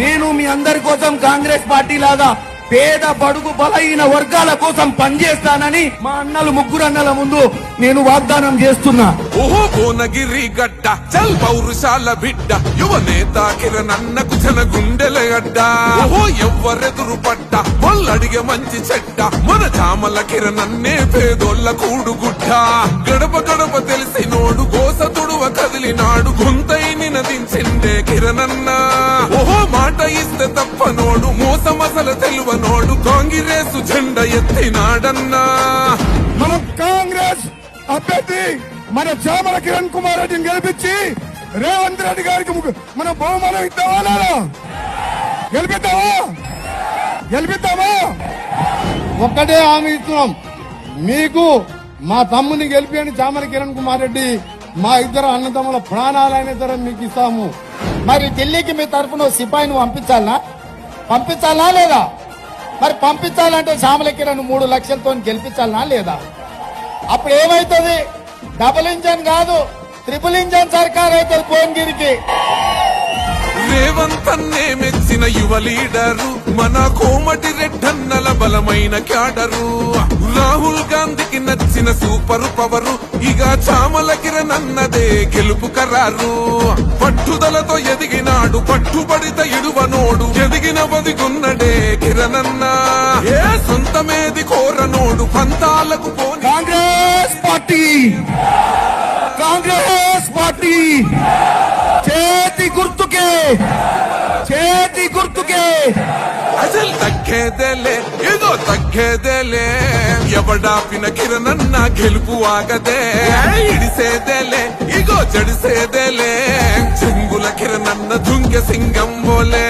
నేను మీ అందరి కోసం కాంగ్రెస్ పార్టీ లాగా పేద బడుగు బలహీన వర్గాల కోసం పనిచేస్తానని మా అన్నలు ముగ్గురు అన్నల ముందు నేను వాగ్దానం చేస్తున్నా. ఓహో భువనగిరి గడ్డ చల్ పౌరుషాల బిడ్డ యువ నేత కిరణ్ అన్నకు జన గుండెల గడ్డ ఓహో ఎవ్వరెదురు పట్ట వాళ్ళడిగే మంచి చెడ్డ మన చామల కిరణ్ అన్నే పేదోళ్ళ కూడుగుడ్డ. గడప గడప తెలిసి నోడు గోస తుడువ కదిలినాడు గుంతై నినదించిందే కిరణన్నా ఇస్తే తప్ప నోడు. మోసమసల తెలువ నోడు. జెండ ఎత్తినాడన్నా. మన కాంగ్రెస్ అభ్యర్థి మన చామల కిరణ్ కుమార్ రెడ్డిని గెలిపించి రేవంత్ రెడ్డి గారికి మన బహుమానం ఇద్దామా గెలిపిద్దామా? గెలిపిద్దామా? ఒక్కటే హామీ ఇస్తున్నాం. మీకు మా తమ్ముని గెలిపియండి చామల కిరణ్ కుమార్ రెడ్డి. మా ఇద్దరు అన్నదమ్ముల ప్రాణాలైన సరే మీకు ఇస్తాము. మరి ఢిల్లీకి మీ తరఫున సిపాయిని పంపించాలనా? పంపించాలా లేదా? మరి పంపించాలంటే శ్యామల కిరణ్ మూడు లక్షలతో గెలిపించాలనా లేదా? అప్పుడు ఏమైతుంది? డబుల్ ఇంజన్ కాదు ట్రిపుల్ ఇంజన్ సర్కార్ అవుతుంది భువనగిరికి. రేవంతన్నే మెచ్చిన యువ లీడరు మన కోమటి రెడ్డన్నల బలమైన క్యాడరు. రాహుల్ గాంధీకి నచ్చిన సూపర్ పవరు ఇక చామల కిరణ్ అన్నదే గెలుపు కరారు పట్టుదలతో ఎదిగినాడు పట్టుబడిత ఇడువనోడు ఎదిగిన బదిగున్నడే కిరణన్న. ఏ సొంతమేది కోరనోడు పంతాలకు పోని కాంగ్రెస్ పార్టీ! కాంగ్రెస్ పార్టీ! తగ్గేదేలే ఏదో తగ్గేదేలే. ఎవడాపిన కిరణన్న గెలుపు ఆగదే. ఇడిసేదేలే ఇగో జడిసేదేలే. చెంగుల కిరణన్న దుంగ సింగం బోలే.